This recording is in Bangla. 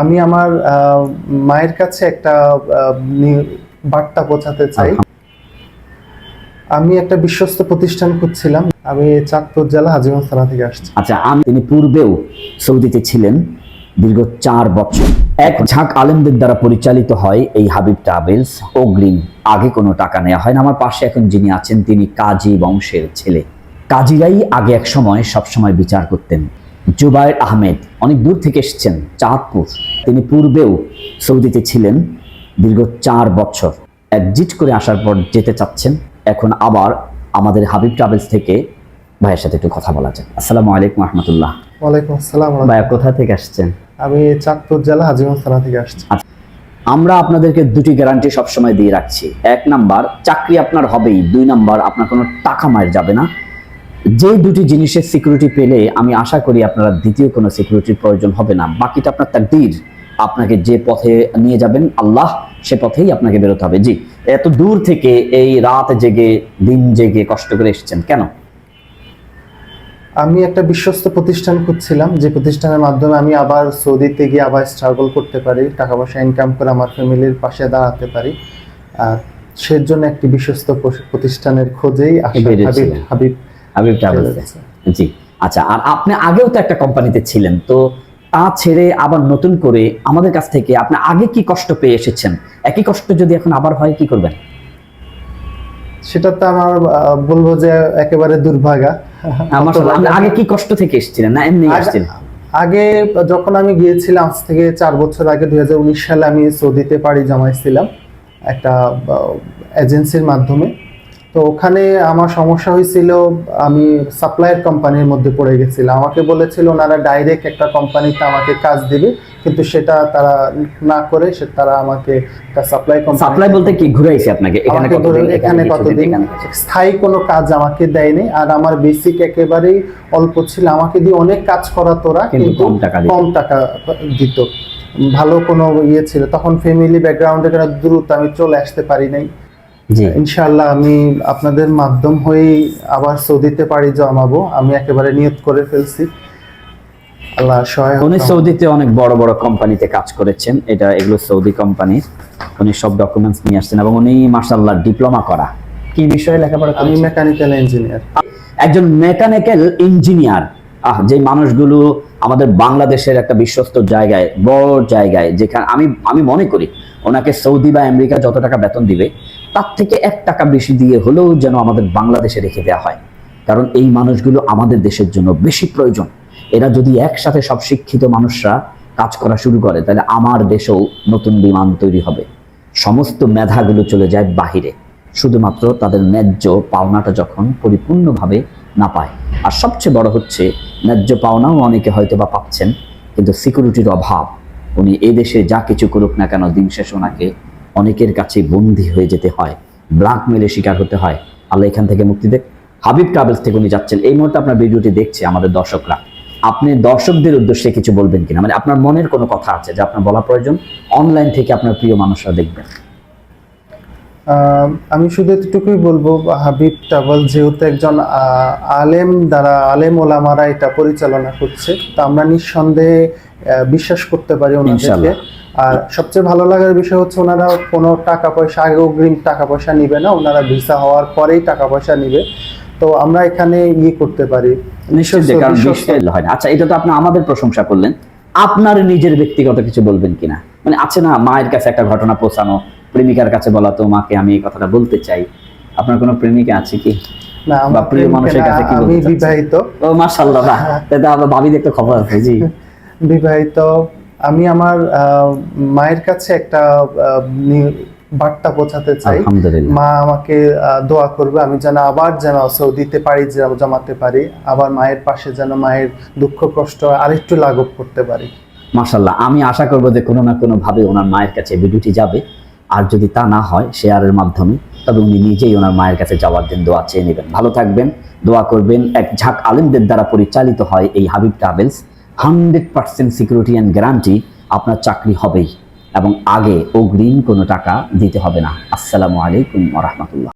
আমি আমার মায়ের কাছে একটা বার্তা পৌঁছাতে চাই। আমি একটা বিশ্বস্ত প্রতিষ্ঠান খুঁজছিলাম। আমি চাঁদপুর জেলা হাজিগঞ্জ থানা থেকে আসছি। আচ্ছা আমি তিনি পূর্বেও সৌদিতে ছিলেন দীর্ঘ চার বছর। এক ঝাঁক আলেমদের দ্বারা পরিচালিত হয় এই হাবিব ট্রাভেলস। অগ্রিম আগে কোনো টাকা নেওয়া হয় না। আমার পাশে এখন যিনি আছেন তিনি কাজী বংশের ছেলে। কাজীরাই আগে এক সময় সবসময় বিচার করতেন। জুবাইর আহমেদ অনেক দূর থেকে এসেছেন চাঁদপুর। তিনি পূর্বেও সৌদিতে ছিলেন দীর্ঘ চার বছর। একজিট করে আসার পর যেতে চাচ্ছেন এখন আবার আমাদের হাবিব ট্রাভেলস থেকে ভাইয়ের সাথে একটু কথা বলা যাক। আসসালামু আলাইকুম রহমতুল্লাহ। ওয়ালাইকুম আসসালাম ভাইয়া কোথা থেকে আসছেন? আমি চাঁদপুর জেলা হাজিগঞ্জ থানা থেকে আসছি। আমরা আপনাদেরকে দুটি গ্যারান্টি সবসময় দিয়ে রাখছি। এক নাম্বার চাকরি আপনার হবেই। দুই নাম্বার আপনার কোনো টাকা মায়ের যাবে না। যে দুটি জিনিসের সিকিউরিটি পেলে আমি আশা করি আপনারা দ্বিতীয় কোনো সিকিউরিটির প্রয়োজন হবে না। বাকিটা আপনার তাকদীর। আপনাকে যে পথে নিয়ে যাবেন আল্লাহ সে পথেই আপনাকে বেরোতে হবে। জি এত দূর থেকে এই রাত জেগে দিন জেগে কষ্ট করে এসেছেন কেন? আমি একটা বিশ্বস্ত প্রতিষ্ঠান খুঁজছিলাম। যে প্রতিষ্ঠানের মাধ্যমে আমি আবার সৌদিতে গিয়ে আবার স্ট্রাগল করতে পারি টাকা পয়সা ইনকাম করে আমার ফ্যামিলির পাশে দাঁড়াতে পারি। আর সের জন্য একটি বিশ্বস্ত প্রতিষ্ঠানের খোঁজেই হাবিব হাবিব ট্রাভেলসে জি আচ্ছা আর আপনি আগেও তো একটা কোম্পানিতে ছিলেন তো তা ছেড়ে আবার নতুন করে আমাদের কাছ থেকে আপনি আগে কি কষ্ট পেয়ে এসেছেন? একই কষ্ট যদি এখন আবার হয় কি করবেন? সেটা তো আমার বলব যে একেবারে দুর্ভাগা। আমার আগে কি কষ্ট থেকে এসেছিলেন না এমনি এসেছিলেন আগে যখন আমি গিয়েছিলাম আজ থেকে চার বছর আগে দুই হাজার উনিশ সালে আমি সৌদিতে পাড়ি জমাইছিলাম একটা এজেন্সির মাধ্যমে। তো ওখানে আমার সমস্যা হয়েছিল আমি সাপ্লায়ার কোম্পানির মধ্যে পড়ে গেছিলাম। আমাকে বলেছিল ওনারা ডাইরেক্ট একটা কোম্পানিতে আমাকে কাজ দিবে। কিন্তু সেটা তারা না করে সে তারা আমাকে একটা সাপ্লাই কোম্পানি সাপ্লাই বলতে কি? ঘুরাইছে আপনাকে? এখানে কতদিন এখানে কতদিন? স্থায়ী কোনো কাজ আমাকে দেয়নি। আর আমার বেসিক একেবারেই অল্প ছিল। আমাকে দিয়ে অনেক কাজ করা তোরা কিন্তু কম টাকা দিত। কম টাকা দিত। ভালো কোনো ইয়ে ছিল। তখন ফ্যামিলি ব্যাকগ্রাউন্ডে দ্রুত আমি চলে আসতে পারি নাই। জি। ইনশাআল্লাহ আমি আপনাদের মাধ্যম হয়েই আবার সৌদিতে পাড়ি জমাবো। আমি একেবারে নিয়ত করে ফেলছি। আল্লাহ সহায় উনি সৌদিতে অনেক বড় বড় কোম্পানিতে কাজ করেছেন। এটা এগুলো সৌদি কোম্পানির উনি সব ডকুমেন্টস নিয়ে আসছেন এবং উনি মার্শাল্লাহ ডিপ্লোমা করা। কি বিষয়ে লেখাপড়া আমি মেকানিক্যাল ইঞ্জিনিয়ার একজন মেকানিক্যাল ইঞ্জিনিয়ার আহ যে মানুষগুলো আমাদের বাংলাদেশের একটা বিশ্বস্ত জায়গায় বড় জায়গায় যেখানে আমি আমি মনে করি ওনাকে সৌদি বা আমেরিকা যত টাকা বেতন দিবে তার থেকে এক টাকা বেশি দিয়ে হলেও যেন আমাদের বাংলাদেশে রেখে দেওয়া হয়। কারণ এই মানুষগুলো আমাদের দেশের জন্য বেশি প্রয়োজন। এরা যদি একসাথে সব শিক্ষিত মানুষরা কাজ করা শুরু করে, তাহলে আমার দেশেও নতুন বিমান তৈরি হবে। সমস্ত মেধাগুলো চলে যায় বাহিরে। শুধুমাত্র তাদের ন্যায্য পাওনাটা যখন পরিপূর্ণভাবে না পায়। আর সবচেয়ে বড় হচ্ছে, ন্যায্য পাওনাও অনেকে হয়তো বা পাচ্ছেন, কিন্তু সিকিউরিটির অভাব। উনি এদেশে যা কিছু করুক না কেন, দিন শেষে ওনাকে অনেকের কাছে বন্দী হয়ে যেতে হয় ব্ল্যাকমেলের শিকার হতে হয়। আল্লাহ এখান থেকে মুক্তি দেখ। হাবিব ট্রাভেলস থেকে উনি যাচ্ছেন। এই মুহূর্তে আপনার ভিডিওটি দেখছে আমাদের দর্শকরা। আপনি দর্শকদের উদ্দেশ্যে কিছু বলবেন কিনা? মানে আপনার মনের কোনো কথা আছে যে আপনার বলা প্রয়োজন? অনলাইন থেকে আপনার প্রিয় মানুষরা দেখবেন। আমি শুধু এতটুকুই বলব হাবিব ট্রাভেল যেহেতু একজন আলেম দ্বারা আলেম ওলামারা এটা পরিচালনা করছে তা আমরা নিঃসন্দেহে বিশ্বাস করতে পারি ওনাদেরকে। আর সবচেয়ে ভালো লাগার বিষয় হচ্ছে ওনারা কোনো টাকা পয়সা আগে অগ্রিম টাকা পয়সা নিবে না ওনারা ভিসা হওয়ার পরেই টাকা পয়সা নিবে। তো আমরা এখানে ইয়ে করতে পারি। নিশ্চয়ই কারণ হয় না। আচ্ছা এটা তো আপনি আমাদের প্রশংসা করলেন। আপনার নিজের ব্যক্তিগত কিছু বলবেন কিনা? মানে আছে না মায়ের কাছে একটা ঘটনা পৌঁছানো প্রেমিকার কাছে বলা তো মাকে আমি এই কথাটা বলতে চাই। আপনার কোনো প্রেমিকা আছে কি? না বা প্রিয় মানুষের কাছে কি আমি বিবাহিত। ও মাশাআল্লাহ বাহ। তাহলে আমরা ভাবি দেখতে খবর আছে জি। বিবাহিত আমি আমার মায়ের কাছে একটা বার্তা পৌঁছাতে চাই। মা আমাকে দোয়া করবে। আমি যেন আবার যেন সৌদিতে পারি জমাতে পারি আবার মায়ের পাশে যেন মায়ের দুঃখ কষ্ট আরেকটু লাঘব করতে পারি। মাশাল্লাহ আমি আশা করব যে কোনো না কোনো ভাবে ওনার মায়ের কাছে ভিডিওটি যাবে। আর যদি তা না হয় শেয়ারের মাধ্যমে তবে উনি নিজেই ওনার মায়ের কাছে যাওয়ার দিন দোয়া চেয়ে নেবেন। ভালো থাকবেন দোয়া করবেন। এক ঝাঁক আলেমদের দ্বারা পরিচালিত হয় এই Habib travels. Hundred percent security and guarantee আপনার চাকরি হবেই এবং আগে অগ্রিম কোনো টাকা দিতে হবে না। আসসালামু আলাইকুম রহমতুল্লাহ।